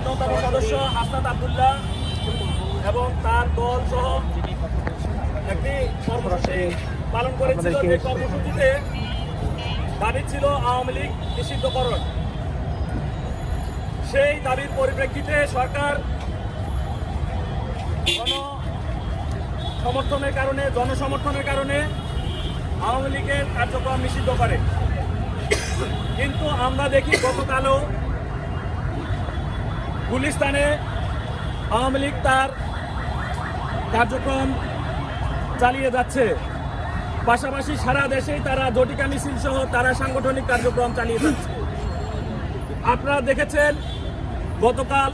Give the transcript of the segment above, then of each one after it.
অন্যতম সদস্য হাসনাত আবদুল্লাহ এবং তার দল সহ একটি কর্মসূচি পালন করেছিল। যে কর্মসূচিতে দাবি ছিল আওয়ামী লীগ নিষিদ্ধকরণ। সেই দাবির পরিপ্রেক্ষিতে সরকার গণ সমর্থনের কারণে জনসমর্থনের কারণে আওয়ামী লীগের কার্যক্রম নিষিদ্ধ করে। কিন্তু আমরা দেখি গতকালও গুলিস্তানে আওয়ামী লীগ তার কার্যক্রম চালিয়ে যাচ্ছে। পাশাপাশি সারা দেশেই তারা জটিকা মিছিল সহ তারা সাংগঠনিক কার্যক্রম চালিয়ে যাচ্ছে। আপনারা দেখেছেন, গতকাল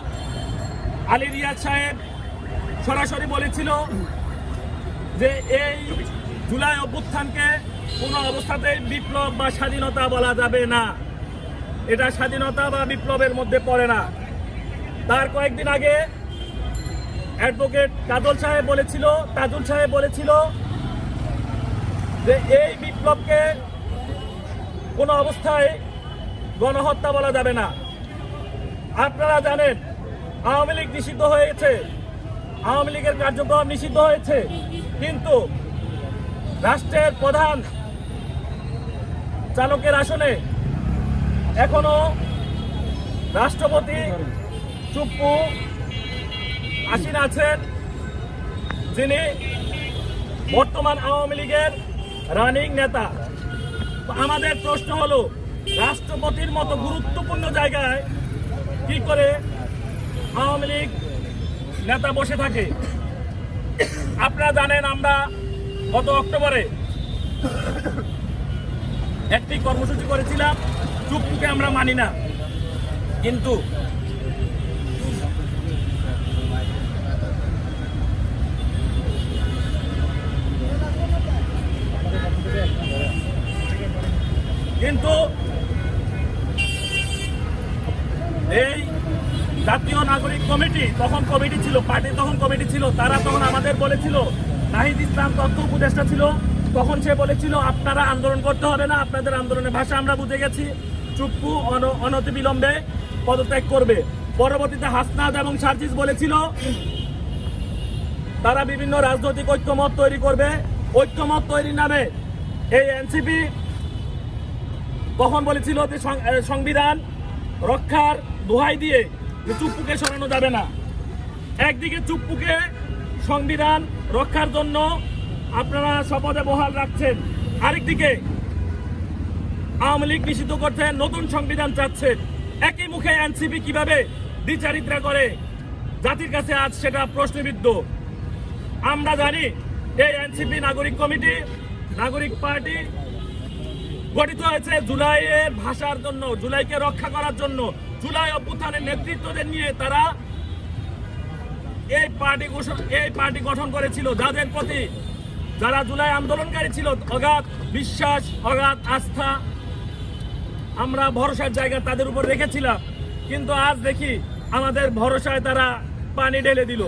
আলী রিয়াজ সাহেব সরাসরি বলেছিল যে এই জুলাই অভ্যুত্থানকে কোনো অবস্থাতেই বিপ্লব বা স্বাধীনতা বলা যাবে না। এটা স্বাধীনতা বা বিপ্লবের মধ্যে পড়ে না। তার কয়েকদিন আগে অ্যাডভোকেট কাজল সাহেব বলেছিল তাজুল সাহেব বলেছিল যে এই বিপ্লবকে কোনো অবস্থায় গণহত্যা বলা যাবে না। আপনারা জানেন, আওয়ামী লীগ নিষিদ্ধ হয়েছে, আওয়ামী লীগের কার্যক্রম নিষিদ্ধ হয়েছে, কিন্তু রাষ্ট্রের প্রধান চালকের আসনে এখনও রাষ্ট্রপতি চুপ্পু আসীন আছেন, যিনি বর্তমান আওয়ামী লীগের রানিং নেতা। আমাদের প্রশ্ন হলো, রাষ্ট্রপতির মতো গুরুত্বপূর্ণ জায়গায় কি করে আওয়ামী লীগ নেতা বসে থাকে? আপনারা জানেন আমরা গত অক্টোবরে একটি কর্মসূচি করেছিলাম চুপুকে আমরা মানি না। কিন্তু কিন্তু এই জাতীয় নাগরিক কমিটি, তখন কমিটি ছিল, পার্টি তখন কমিটি ছিল, তারা তখন আমাদের বলেছিল, নাহিদ ইসলাম তথ্য উপদেষ্টা ছিল। তখন সে বলেছিল, আপনারা আন্দোলন করতে হবে না, আপনাদের আন্দোলনের ভাষা আমরা বুঝে গেছি। চুপ্পু অন- অনতিবিলম্বে পদত্যাগ করবে। পরবর্তীতে হাসনাদ এবং সার্জিস বলেছিল, তারা বিভিন্ন রাজনৈতিক ঐক্যমত তৈরি করবে। ঐক্যমত তৈরির নামে এই এনসিপি কখন বলেছিল যে সংবিধান রক্ষার দোহাই দিয়ে যে চুপ্পুকে সরানো যাবে না। একদিকে চুপ্পুকে সংবিধান রক্ষার জন্য আপনারা শপথে বহাল রাখছেন, আরেকদিকে আওয়ামী লীগ নিষিদ্ধ করছেন নতুন সংবিধান চাচ্ছেন। একই মুখে এনসিপি কীভাবে দ্বিচারিত্রা করে জাতির কাছে আজ সেটা প্রশ্নবিদ্ধ। আমরা জানি এই এনসিপি নাগরিক কমিটি, নাগরিক পার্টি গঠিত হয়েছে জুলাইয়ের ভাষার জন্য, জুলাইকে রক্ষা করার জন্য। জুলাই অভ্যুত্থানের নেতৃত্বদের নিয়ে তারা এই পার্টি এই পার্টি গঠন করেছিল। যাদের প্রতি যারা জুলাই আন্দোলনকারী ছিল, অগাধ বিশ্বাস, অগাধ আস্থা আমরা ভরসার জায়গা তাদের উপর রেখেছিলাম। কিন্তু আজ দেখি আমাদের ভরসায় তারা পানি ঢেলে দিল।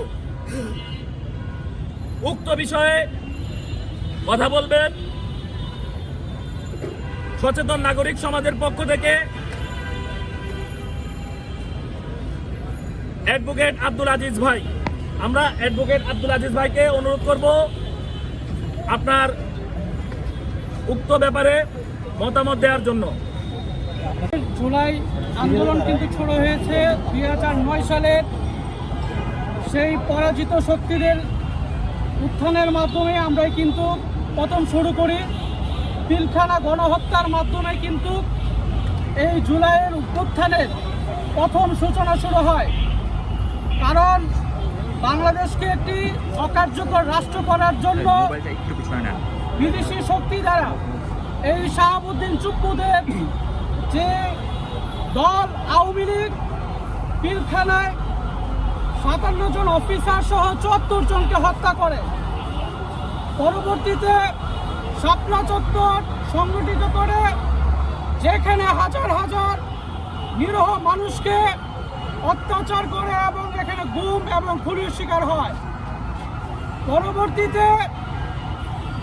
উক্ত বিষয়ে কথা বলবেন সচেতন নাগরিক সমাজের পক্ষ থেকে অ্যাডভোকেট আব্দুল আজিজ ভাই। আমরা অ্যাডভোকেট আব্দুল আজিজ ভাইকে অনুরোধ করব, আপনার উক্ত ব্যাপারে মতামত দেওয়ার জন্য। জুলাই আন্দোলন কিন্তু শুরু হয়েছে দুই হাজার নয় সালের। সেই পরাজিত শক্তিদের উত্থানের মাধ্যমে আমরাই কিন্তু প্রথম শুরু করি। পিলখানা গণহত্যার মাধ্যমে কিন্তু এই জুলাইয়ের উত্থানের প্রথম সূচনা শুরু হয়। কারণ বাংলাদেশকে একটি অকার্যকর রাষ্ট্র করার জন্য বিদেশি শক্তি দ্বারা এই শাহাবুদ্দিন চুপ্পুদের যে দল আওয়ামী লীগ পিলখানায় সাতান্ন জন অফিসার সহ চুয়াত্তর জনকে হত্যা করে। পরবর্তীতে শাপলা চত্বর সংগঠিত করে যেখানে হাজার হাজার নিরহ মানুষকে অত্যাচার করে এবং এখানে গুম এবং খুনের শিকার হয়। পরবর্তীতে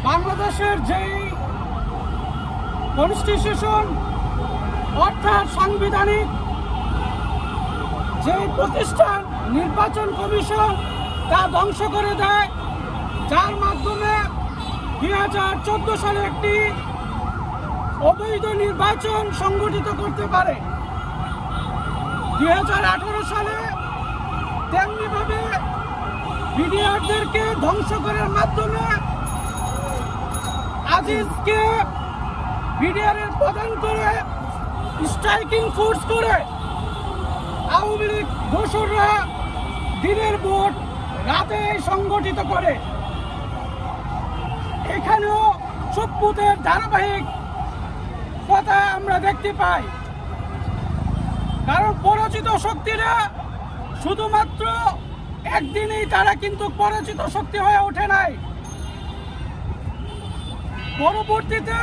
বাংলাদেশের যেই কনস্টিটিউশন, অর্থাৎ সাংবিধানিক যে প্রতিষ্ঠান, নির্বাচন কমিশন, তা ধ্বংস করে দেয়। যার মাধ্যমে দুই হাজার চোদ্দ সালে একটি অবৈধ নির্বাচন সংগঠিত করতে পারে। দুই হাজার আঠারো সালে তেমনিভাবে বিডিআরদেরকে ধ্বংস করার মাধ্যমে আজিজকে বিডিআর এর প্রদান করে স্ট্রাইকিং ফোর্স করে আওয়ামী লীগ দোসররা দিনের ভোট রাতে সংগঠিত করে। এখানেও চপ্পুদের ধারাবাহিক কথা আমরা দেখতে পাই। কারণ পরাজিত শক্তিরা শুধুমাত্র একদিনেই তারা কিন্তু পরাজিত শক্তি হয়ে ওঠে নাই। পরবর্তীতে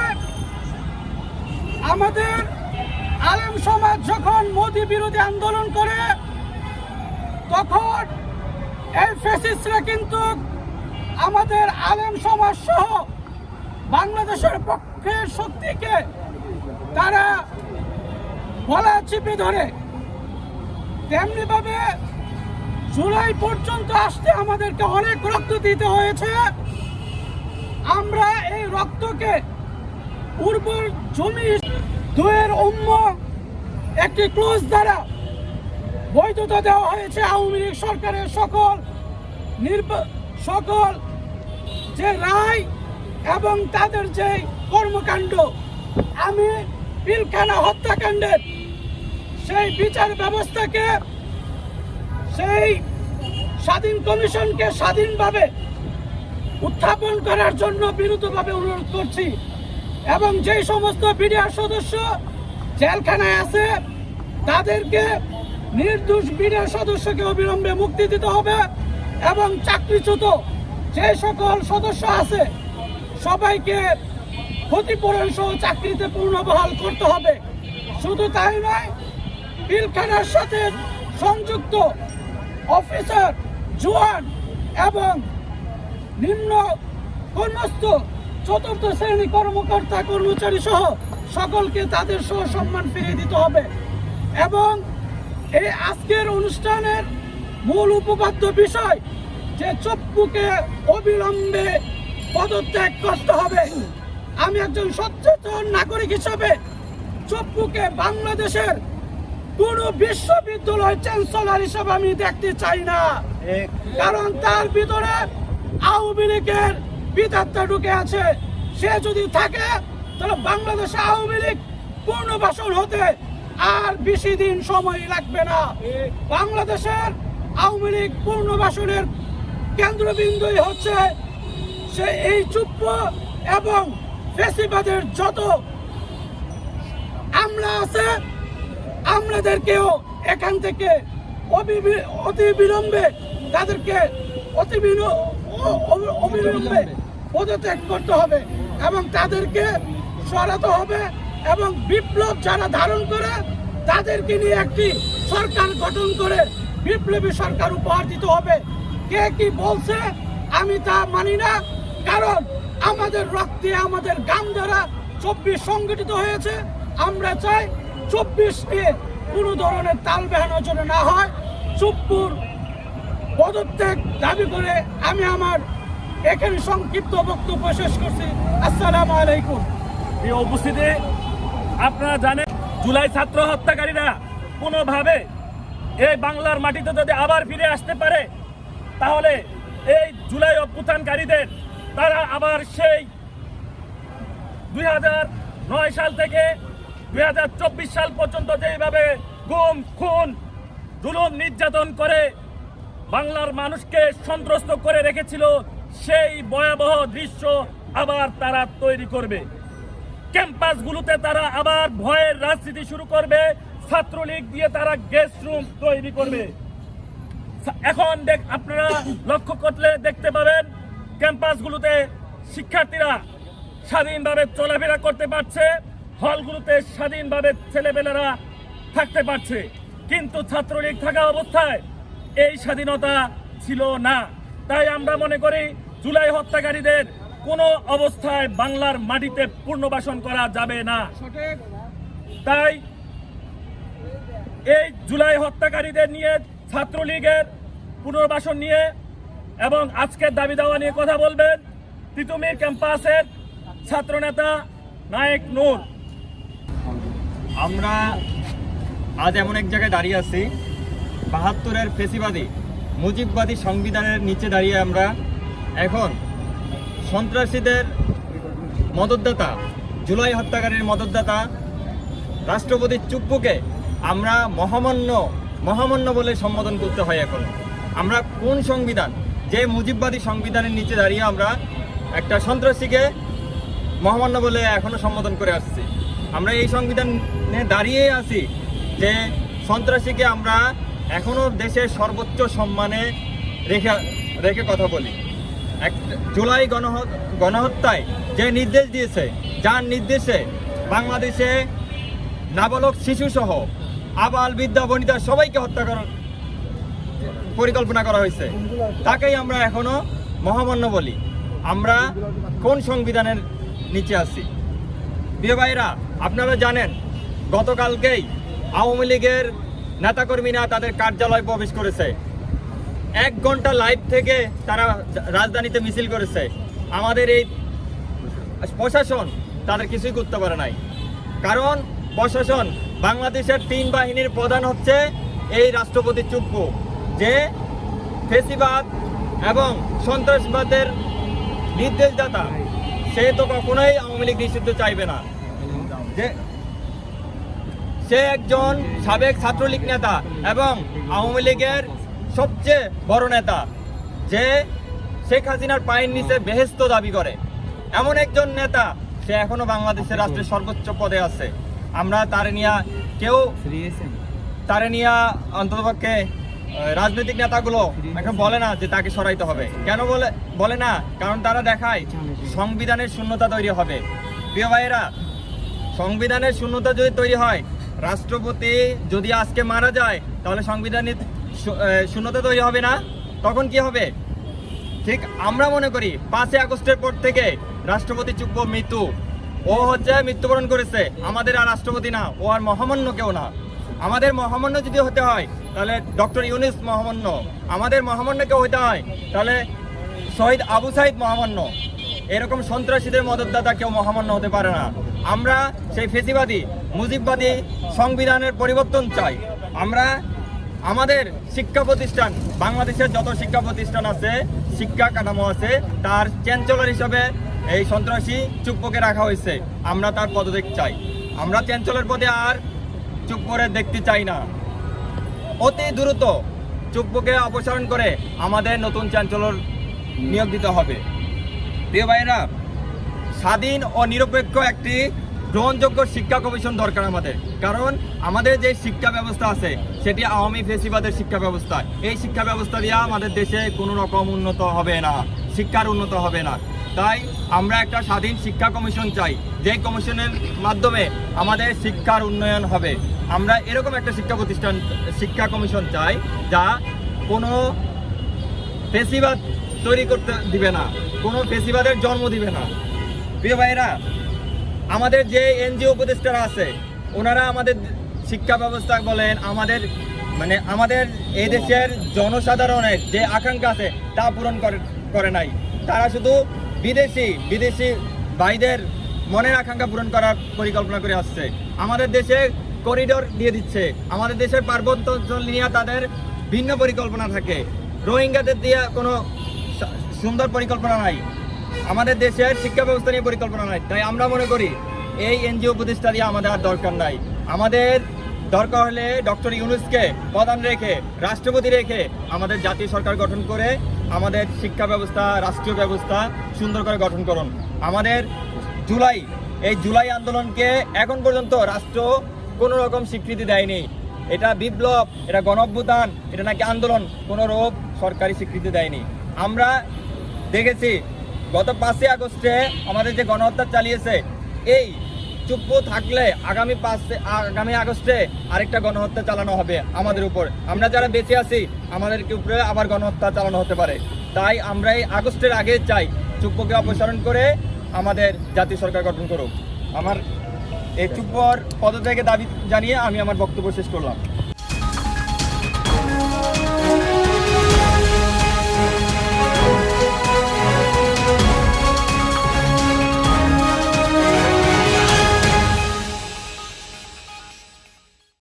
আমাদের আলেম সমাজ যখন মোদী বিরোধী আন্দোলন করে, তখন এই ফেসিসরা কিন্তু আমাদের আলেম সমাজ সহ বাংলাদেশের পক্ষের শক্তিকে তারা গলা চিপে ধরে। তেমনি ভাবে জুলাই পর্যন্ত আসতে আমাদেরকে অনেক রক্ত দিতে হয়েছে। আমরা এই রক্তকে উর্বর জমি দুয়ের উম্ম একটি ক্লোজ দ্বারা বৈধতা দেওয়া হয়েছে আওয়ামী লীগ সরকারের সকল নির্বা- সকল যে রায় এবং তাদের যে কর্মকাণ্ড, আমি পিলখানা হত্যাকাণ্ডের সেই বিচার ব্যবস্থাকে, সেই স্বাধীন কমিশনকে স্বাধীনভাবে উত্থাপন করার জন্য বিরুদ্ধভাবে অনুরোধ করছি। এবং যেই সমস্ত বিডিআর সদস্য জেলখানায় আছে, তাদেরকে নির্দোষ বিডিআর সদস্যকে অবিলম্বে মুক্তি দিতে হবে এবং চাকরিচ্যুত যে সকল সদস্য আছে সবাইকে ক্ষতিপূরণ সহ চাকরিতে পূর্ণবহাল করতে হবে। শুধু তাই নয়, পিলখানার সাথে সংযুক্ত অফিসার, জোয়ান এবং নিম্ন কর্মস্থ চতুর্থ শ্রেণি কর্মকর্তা কর্মচারী সহ সকলকে তাদের সহ সম্মান ফিরিয়ে দিতে হবে। এবং এই আজকের অনুষ্ঠানের মূল উপপাদ্য বিষয় যে চপ্পুকে অবিলম্বে পদত্যাগ করতে হবে। আমি একজন সচেতন নাগরিক হিসাবে চপ্পুকে বাংলাদেশের কোন বিশ্ববিদ্যালয় চ্যান্সেলর হিসাবে আমি দেখতে চাই না। কারণ তার ভিতরে আওয়ামী লীগের বিধাত্তা ঢুকে আছে। সে যদি থাকে, তাহলে বাংলাদেশে আওয়ামী লীগ পূর্ণবাসন হতে আর বেশি দিন সময় লাগবে না। বাংলাদেশের আওয়ামী লীগ পূর্ণবাসনের কেন্দ্রবিন্দুই হচ্ছে সে এই চুপ্প এবং ফেসিবাদের যত আমরা আছে, আমলাদেরকেও এখান থেকে অতি বিলম্বে তাদেরকে অতি অবিলম্বে পদত্যাগ করতে হবে এবং তাদেরকে সরাতে হবে এবং বিপ্লব যারা ধারণ করে, তাদেরকে নিয়ে একটি সরকার গঠন করে বিপ্লবী সরকার উপহার দিতে হবে। কে কি বলছে আমি তা মানি না। কারণ আমাদের রক্তে আমাদের গাম দ্বারা চব্বিশ সংগঠিত হয়েছে। আমরা চাই চব্বিশকে কোনো ধরনের তাল বেহানো যেন না হয়। চুপ্পুর পদত্যাগ দাবি করে আমি আমার এখানে সংক্ষিপ্ত বক্তব্য শেষ করছি। আসসালামু আলাইকুম। এই উপস্থিতি, আপনারা জানেন জুলাই ছাত্র হত্যাকারীরা কোনোভাবে এই বাংলার মাটিতে যদি আবার ফিরে আসতে পারে, তাহলে এই জুলাই অভ্যুত্থানকারীদের তারা আবার সেই দুই নয় সাল থেকে দুই হাজার চব্বিশ সাল পর্যন্ত যেভাবে গুম, খুন, জুলুম নির্যাতন করে বাংলার মানুষকে সন্ত্রস্ত করে রেখেছিল, সেই ভয়াবহ দৃশ্য আবার তারা তৈরি করবে। ক্যাম্পাসগুলোতে তারা আবার ভয়ের রাজনীতি শুরু করবে, ছাত্রলীগ দিয়ে তারা গেস্ট রুম তৈরি করবে। এখন দেখ, আপনারা লক্ষ্য করলে দেখতে পাবেন ক্যাম্পাসগুলোতে শিক্ষার্থীরা স্বাধীনভাবে চলাফেরা করতে পারছে, হলগুলোতে স্বাধীনভাবে ছেলেপেলেরা থাকতে পারছে। কিন্তু ছাত্রলীগ থাকা অবস্থায় এই স্বাধীনতা ছিল না। তাই আমরা মনে করি জুলাই হত্যাকারীদের কোনো অবস্থায় বাংলার মাটিতে পুনর্বাসন করা যাবে না। তাই এই জুলাই হত্যাকারীদের নিয়ে ছাত্রলীগের পুনর্বাসন নিয়ে এবং আজকের দাবি দাওয়া নিয়ে কথা বলবেন তিতুমির ক্যাম্পাসের ছাত্রনেতা নায়েক নূর। আমরা আজ এমন এক জায়গায় দাঁড়িয়ে আছি, বাহাত্তরের ফেসিবাদী, মুজিববাদী সংবিধানের নিচে দাঁড়িয়ে আমরা এখন সন্ত্রাসীদের মদতদাতা, জুলাই হত্যাকারীর মদতদাতা, রাষ্ট্রপতি চুপ্পুকে আমরা মহামান্য মহামান্য বলে সম্বোধন করতে হয় এখন। আমরা কোন সংবিধান যে মুজিববাদী সংবিধানের নিচে দাঁড়িয়ে আমরা একটা সন্ত্রাসীকে মহামান্য বলে এখনও সম্বোধন করে আসছি। আমরা এই সংবিধানে দাঁড়িয়ে আছি যে সন্ত্রাসীকে আমরা এখনও দেশের সর্বোচ্চ সম্মানে রেখে রেখে কথা বলি। এক জুলাই গণহ, গণহত্যায় যে নির্দেশ দিয়েছে, যার নির্দেশে বাংলাদেশে নাবালক শিশুসহ আবাল বিদ্যা বনিতা সবাইকে হত্যা করার পরিকল্পনা করা হয়েছে। তাকেই আমরা এখনও মহামান্য বলি। আমরা কোন সংবিধানের নিচে আছি? বিয়ে ভাইরা আপনারা জানেন, গতকালকেই আওয়ামী লীগের নেতাকর্মীরা তাদের কার্যালয় প্রবেশ করেছে। এক ঘণ্টা লাইভ থেকে তারা রাজধানীতে মিছিল করেছে। আমাদের এই প্রশাসন তাদের কিছুই করতে পারে নাই। কারণ প্রশাসন বাংলাদেশের তিন বাহিনীর প্রধান হচ্ছে এই রাষ্ট্রপতি চুপ্পু। যে ফেসিবাদ এবং সন্ত্রাসবাদের নির্দেশদাতা সে তো কখনোই আওয়ামী লীগ নিষিদ্ধ চাইবে না। যে সে একজন সাবেক ছাত্রলীগ নেতা এবং আওয়ামী লীগের সবচেয়ে বড় নেতা যে শেখ হাসিনার পায়ের নিচে বেহেস্ত দাবি করে। এমন একজন নেতা সে এখনও বাংলাদেশের রাষ্ট্রের সর্বোচ্চ পদে আছে। আমরা তার নিয়ে কেউ তারে নিয়ে অন্ততপক্ষে রাজনৈতিক নেতাগুলো এখন বলে না যে তাকে সরাইতে হবে। কেন বলে বলে না? কারণ তারা দেখায় সংবিধানের শূন্যতা তৈরি হবে। প্রিয় ভাইয়েরা, সংবিধানের শূন্যতা যদি তৈরি হয়, রাষ্ট্রপতি যদি আজকে মারা যায়, তাহলে সংবিধানের শূন্যতা তৈরি হবে না? তখন কি হবে? ঠিক আমরা মনে করি, পাঁচই আগস্টের পর থেকে রাষ্ট্রপতি চুপ্প মৃত্যু। ও হচ্ছে মৃত্যুবরণ করেছে। আমাদের আর রাষ্ট্রপতি না, ও আর মহামান্য কেউ না। আমাদের মহামান্য যদি হতে হয়, তাহলে ডক্টর ইউনিস মহামান্য। আমাদের মহামান্য কেউ হতে হয়, তাহলে শহীদ আবু সাইদ মহামান্য। এরকম সন্ত্রাসীদের মদতদাতা কেউ মহামান্য হতে পারে না। আমরা সেই ফেসিবাদী, মুজিববাদী সংবিধানের পরিবর্তন চাই। আমরা আমাদের শিক্ষা প্রতিষ্ঠান, বাংলাদেশের যত শিক্ষা প্রতিষ্ঠান আছে, শিক্ষা কাঠামো আছে, তার চ্যান্সেলর হিসাবে এই সন্ত্রাসী চুপ্পকে রাখা হয়েছে। আমরা তার পদত্যাগ চাই। আমরা চ্যান্সেলর পদে আর চুপ করে দেখতে চাই না। অতি দ্রুত চুপ্পকে অপসারণ করে আমাদের নতুন চ্যান্সেলর নিয়োগ দিতে হবে। প্রিয় ভাইরা স্বাধীন ও নিরপেক্ষ একটি গ্রহণযোগ্য শিক্ষা কমিশন দরকার আমাদের। কারণ আমাদের যে শিক্ষা ব্যবস্থা আছে, সেটি আওয়ামী ফেসিবাদের শিক্ষা ব্যবস্থা। এই শিক্ষা ব্যবস্থা দিয়ে আমাদের দেশে কোনো রকম উন্নত হবে না, শিক্ষার উন্নত হবে না। তাই আমরা একটা স্বাধীন শিক্ষা কমিশন চাই। যে কমিশনের মাধ্যমে আমাদের শিক্ষার উন্নয়ন হবে। আমরা এরকম একটা শিক্ষা প্রতিষ্ঠান, শিক্ষা কমিশন চাই যা কোনো ফেসিবাদ তৈরি করতে দিবে না, কোনো ফেসিবাদের জন্ম দিবে না। প্রিয় ভাইরা আমাদের যে এনজিও উপদেষ্টারা আছে, ওনারা আমাদের শিক্ষা ব্যবস্থা বলেন, আমাদের মানে আমাদের এই দেশের জনসাধারণের যে আকাঙ্ক্ষা আছে, তা পূরণ করে করে নাই। তারা শুধু বিদেশি বিদেশি ভাইদের মনের আকাঙ্ক্ষা পূরণ করার পরিকল্পনা করে আসছে। আমাদের দেশে করিডোর দিয়ে দিচ্ছে। আমাদের দেশের পার্বত্য অঞ্চল নিয়ে তাদের ভিন্ন পরিকল্পনা থাকে। রোহিঙ্গাদের দিয়ে কোনো সুন্দর পরিকল্পনা নাই। আমাদের দেশের শিক্ষা ব্যবস্থা নিয়ে পরিকল্পনা নাই। তাই আমরা মনে করি, এই এনজিও প্রতিষ্ঠা দিয়ে আমাদের আর দরকার নাই। আমাদের দরকার হলে ডক্টর ইউনুসকে প্রধান রেখে, রাষ্ট্রপতি রেখে আমাদের জাতীয় সরকার গঠন করে আমাদের শিক্ষা ব্যবস্থা, রাষ্ট্রীয় ব্যবস্থা সুন্দর করে গঠন করুন। আমাদের জুলাই, এই জুলাই আন্দোলনকে এখন পর্যন্ত রাষ্ট্র কোনো রকম স্বীকৃতি দেয়নি। এটা বিপ্লব, এটা গণঅভ্যুত্থান, এটা নাকি আন্দোলন, কোনো রূপ সরকারি স্বীকৃতি দেয়নি। আমরা দেখেছি, গত পাঁচই আগস্টে আমাদের যে গণহত্যা চালিয়েছে, এই চুপ থাকলে আগামী পাঁচ আগামী আগস্টে আরেকটা গণহত্যা চালানো হবে আমাদের উপর। আমরা যারা বেঁচে আছি, আমাদেরকে উপরে আবার গণহত্যা চালানো হতে পারে। তাই আমরা এই আগস্টের আগে চাই চুপ্পকে অপসারণ করে আমাদের জাতীয় সরকার গঠন করুক। আমার এই চুপ্পর পদত্যাগের দাবি জানিয়ে আমি আমার বক্তব্য শেষ করলাম।